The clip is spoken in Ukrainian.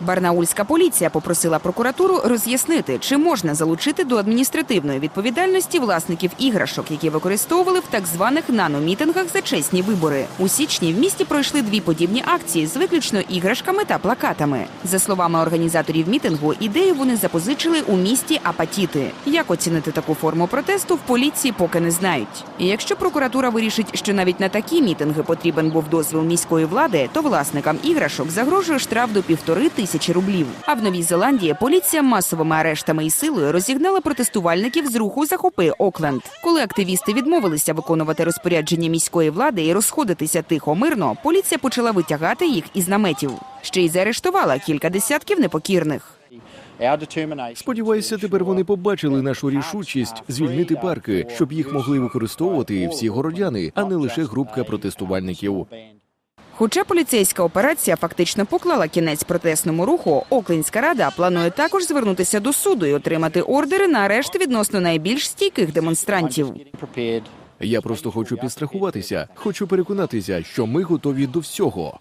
Барнаульська поліція попросила прокуратуру роз'яснити, чи можна залучити до адміністративної відповідальності власників іграшок, які використовували в так званих наномітингах за чесні вибори. У січні в місті пройшли дві подібні акції з виключно іграшками та плакатами. За словами організаторів мітингу, ідею вони запозичили у місті Апатіти. Як оцінити таку форму протесту в поліції поки не знають. І якщо прокуратура вирішить, що навіть на такі мітинги потрібен був дозвіл міської влади, то власникам іграшок загрожує штраф до півтори тисячі рублів. А в Новій Зеландії поліція масовими арештами і силою розігнала протестувальників з руху Захопи Окленд. Коли активісти відмовилися виконувати розпорядження міської влади і розходитися тихо мирно, поліція почала витягати їх із наметів. Ще й заарештувала кілька десятків непокірних. Сподіваюся, тепер вони побачили нашу рішучість звільнити парки, щоб їх могли використовувати всі городяни, а не лише групка протестувальників. Хоча поліцейська операція фактично поклала кінець протесному руху, оклінська рада планує також звернутися до суду і отримати ордери на арешт відносно найбільш стійких демонстрантів. Я просто хочу підстрахуватися, хочу переконатися, що ми готові до всього.